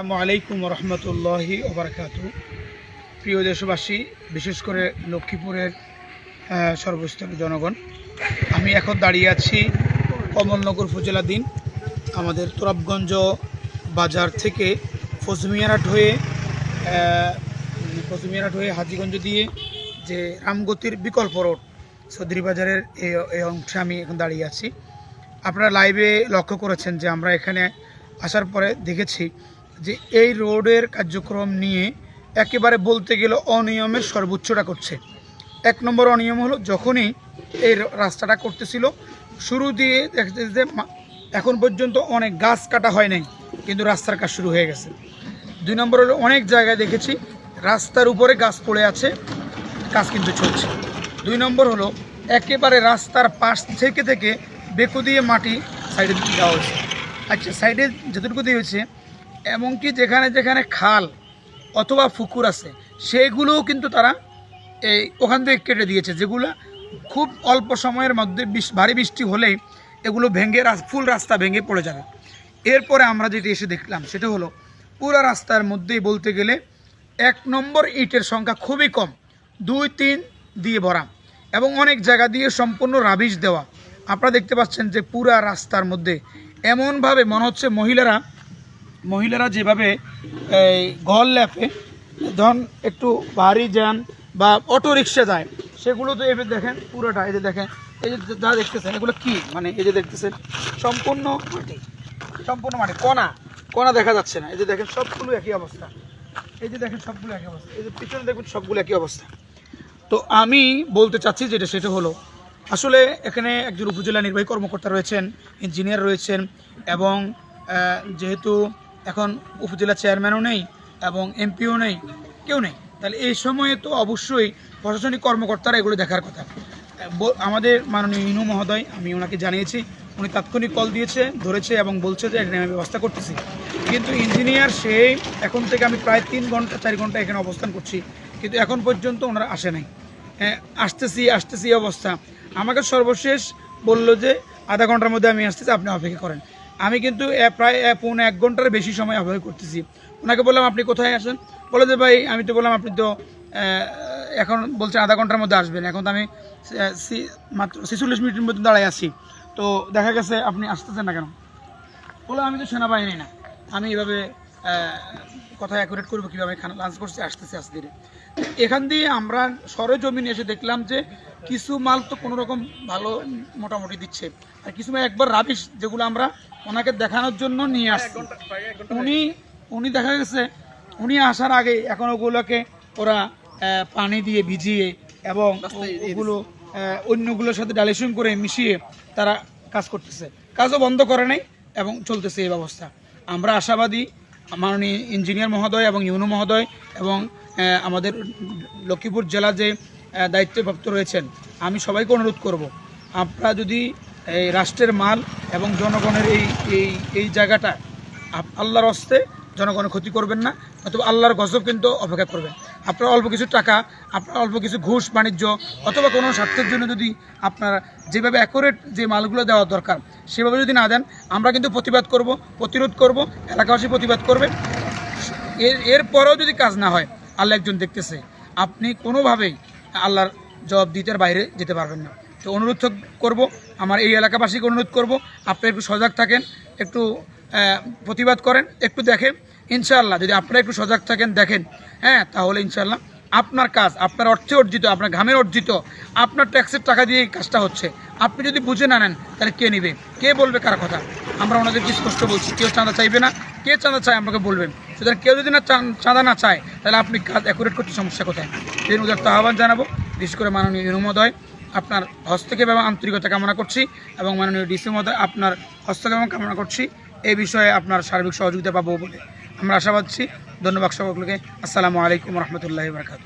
আসসালামু আলাইকুম রহমতুল্লাহি ওবরাকাত। প্রিয় দেশবাসী, বিশেষ করে লক্ষ্মীপুরের সর্বস্তরের জনগণ, আমি এখন দাঁড়িয়ে আছি কমলনগর উপজেলাধীন আমাদের তোরাবগঞ্জ বাজার থেকে ফজমিয়ারাট হয়ে ফজমিয়ারাট হয়ে হাজিগঞ্জ দিয়ে যে রামগতির বিকল্প রোড চৌধুরী বাজারের এই অংশে আমি এখন দাঁড়িয়ে আছি। আপনারা লাইভে লক্ষ্য করেছেন যে আমরা এখানে আসার পরে দেখেছি যে এই রোডের কার্যক্রম নিয়ে একেবারে বলতে গেলে অনিয়মের সর্বোচ্চটা করছে। এক নম্বর অনিয়ম হলো যখনই এই রাস্তাটা করতেছিল, শুরু দিয়ে দেখতে যে এখন পর্যন্ত অনেক গাছ কাটা হয় নাই, কিন্তু রাস্তার কাজ শুরু হয়ে গেছে। দুই নম্বর হলো অনেক জায়গায় দেখেছি রাস্তার উপরে গাছ পড়ে আছে কাজ কিন্তু চলছে। দুই নম্বর হলো একেবারে রাস্তার পাশ থেকে থেকে বেকু দিয়ে মাটি সাইডে দেওয়া হয়েছে। আচ্ছা সাইডে যতটুকু দিয়ে হয়েছে এমনকি যেখানে যেখানে খাল অথবা পুকুর আছে সেগুলোও কিন্তু তারা এই ওখান থেকে কেটে দিয়েছে। যেগুলো খুব অল্প সময়ের মধ্যে ভারী বৃষ্টি হলেই এগুলো ভেঙে ফুল রাস্তা ভেঙে পড়ে যাবে। এরপরে আমরা যেটি এসে দেখলাম, সেটা হলো পুরো রাস্তার মধ্যেই বলতে গেলে এক নম্বর ইটের সংখ্যা খুবই কম, দুই, তিন দিয়ে ভরা এবং অনেক জায়গা দিয়ে সম্পূর্ণ রাবিশ দেওয়া। আপনারা দেখতে পাচ্ছেন যে পুরা রাস্তার মধ্যে এমনভাবে মনে হচ্ছে মহিলারা মহিলারা যেভাবে, এই, ঘর ল্যাপে ধরুন একটু ভারী যান বা অটো রিক্সা যায়, সেগুলো তো এবার দেখেন, পুরোটা, এই যে দেখেন, এই যে যা দেখতেছেন, এগুলো কি? মানে এই যে দেখতেছেন, সম্পূর্ণ মাটি সম্পূর্ণ মাটি, কণা কণা দেখা যাচ্ছে না, এই যে দেখেন, সবগুলো একই অবস্থা, এই যে দেখেন, সবগুলো একই অবস্থা, এই যে পিছনে দেখুন, সবগুলো একই অবস্থা। তো আমি বলতে চাচ্ছি যেটা, সেটা হলো, আসলে এখানে একজন উপজেলা নির্বাহী কর্মকর্তা রয়েছেন, ইঞ্জিনিয়ার রয়েছেন, এবং যেহেতু এখন উপজেলা চেয়ারম্যানও নেই এবং এমপিও নেই কেউ নেই। তাহলে এই সময়ে তো অবশ্যই প্রশাসনিক কর্মকর্তারা এগুলো দেখার কথা। আমাদের মাননীয় ইনু মহোদয় আমি ওনাকে জানিয়েছি উনি তাৎক্ষণিক কল দিয়েছে ধরেছে এবং বলছে যে এখানে আমি ব্যবস্থা করতেছি। কিন্তু ইঞ্জিনিয়ার সেই এখন থেকে আমি প্রায় তিন ঘণ্টা চার ঘণ্টা এখানে অবস্থান করছি। কিন্তু এখন পর্যন্ত ওনারা আসে নাই। হ্যাঁ, আসতেছি আসতেছি অবস্থা। আমাকে সর্বশেষ বলল যে আধা ঘণ্টার মধ্যে আমি আসতেছি আপনি অপেক্ষা করেন। আমি কিন্তু প্রায় পৌনে এক ঘণ্টার বেশি সময় অপেক্ষা করতেছি। ওনাকে বললাম, আপনি কোথায় আসেন বলে যে, ভাই, আমি তো বললাম, আপনি তো এখন বলছে আধা ঘণ্টার মধ্যে আসবেন। এখন তো আমি মাত্র ছেচল্লিশ মিনিটের মধ্যে দাঁড়ায় আছি। তো দেখা গেছে আপনি আসতেছেন না কেন? বলে আমি তো সেনাবাহিনী না। আমি এভাবে কথা অ্যাকুরেট করব কীভাবে খানা লাঞ্চ করছি আসতেছি আসতে ধীরে এখান দিয়ে আমরা সরে জমিনে এসে দেখলাম যে কিছু মাল তো কোনো রকম ভালো মোটামুটি দিচ্ছে। আর কিছু মাল একবার রাবিশ যেগুলো আমরা ওনাকে দেখানোর জন্য নিয়ে আসছি। উনি উনি দেখা গেছে উনি আসার আগে এখন ওগুলোকে ওরা আহ, পানি দিয়ে ভিজিয়ে এবং ওগুলো অন্যগুলোর সাথে ডাইলেশন করে মিশিয়ে তারা কাজ করতেছে। কাজও বন্ধ করে নাই এবং চলতেছে এই ব্যবস্থা। আমরা আশাবাদী মাননীয় ইঞ্জিনিয়ার মহোদয় এবং ইউনো মহোদয় এবং আমাদের লক্ষ্মীপুর জেলা যে দায়িত্বপ্রাপ্ত রয়েছেন, আমি সবাইকে অনুরোধ করব, আপনারা যদি এই রাষ্ট্রের মাল এবং জনগণের এই এই এই জায়গাটা আল্লাহর অস্তে জনগণের ক্ষতি করবেন না, অথবা আল্লাহর গজব কিন্তু অপেক্ষা করবেন। আপনার অল্প কিছু টাকা, আপনার অল্প কিছু ঘুষ, বাণিজ্য, অথবা কোনো স্বার্থের জন্য যদি আপনারা যেভাবে অ্যাকোরেট যে মালগুলো দেওয়া দরকার, সেভাবে যদি না দেন, আমরা কিন্তু প্রতিবাদ করব, প্রতিরোধ করব, এলাকাবাসী প্রতিবাদ করবে। এর এরপরেও যদি কাজ না হয়, আল্লাহ একজন দেখতেছে। আপনি কোনোভাবেই আল্লাহর জবাব দিতে বাইরে যেতে পারবেন না। তো অনুরোধ করব, আমার এই এলাকাবাসীকে অনুরোধ করব, আপনি একটু সজাগ থাকেন, একটু প্রতিবাদ করেন, একটু দেখেন ইনশাআল্লাহ, যদি আপনারা একটু সজাগ থাকেন, দেখেন হ্যাঁ তাহলে ইনশাআল্লাহ আপনার কাজ, আপনার অর্থে অর্জিত, আপনার ঘামের অর্জিত, আপনার ট্যাক্সের টাকা দিয়ে কাজটা হচ্ছে, আপনি যদি বুঝে না নেন, তাহলে কে নেবে? কে বলবে কার কথা? আমরা ওনাদেরকে স্পষ্ট বলছি? কেউ চাঁদা চাইবে না? কে চাঁদা চায় আমাকে বলবেন? সুতরাং কেউ যদি না চাঁদা না চায়, তাহলে আপনি কাজ অ্যাকুরেট করতে সমস্যা কোথায়? এই উদারত আহ্বান জানাব, বিশেষ করে মাননীয় ইনুমোদয় আপনার হস্তক্ষেপ এবং আন্তরিকতা কামনা করছি এবং মাননীয় ডিসি মহোদয়, আপনার হস্তক্ষেপ কামনা করছি। এই বিষয়ে আপনার সার্বিক সহযোগিতা পাবো বলে। আমরা আশাবাদছি ধন্যবাদ সকলকে। আসসালামু আলাইকুম রহমতুল্লাহ বরকাত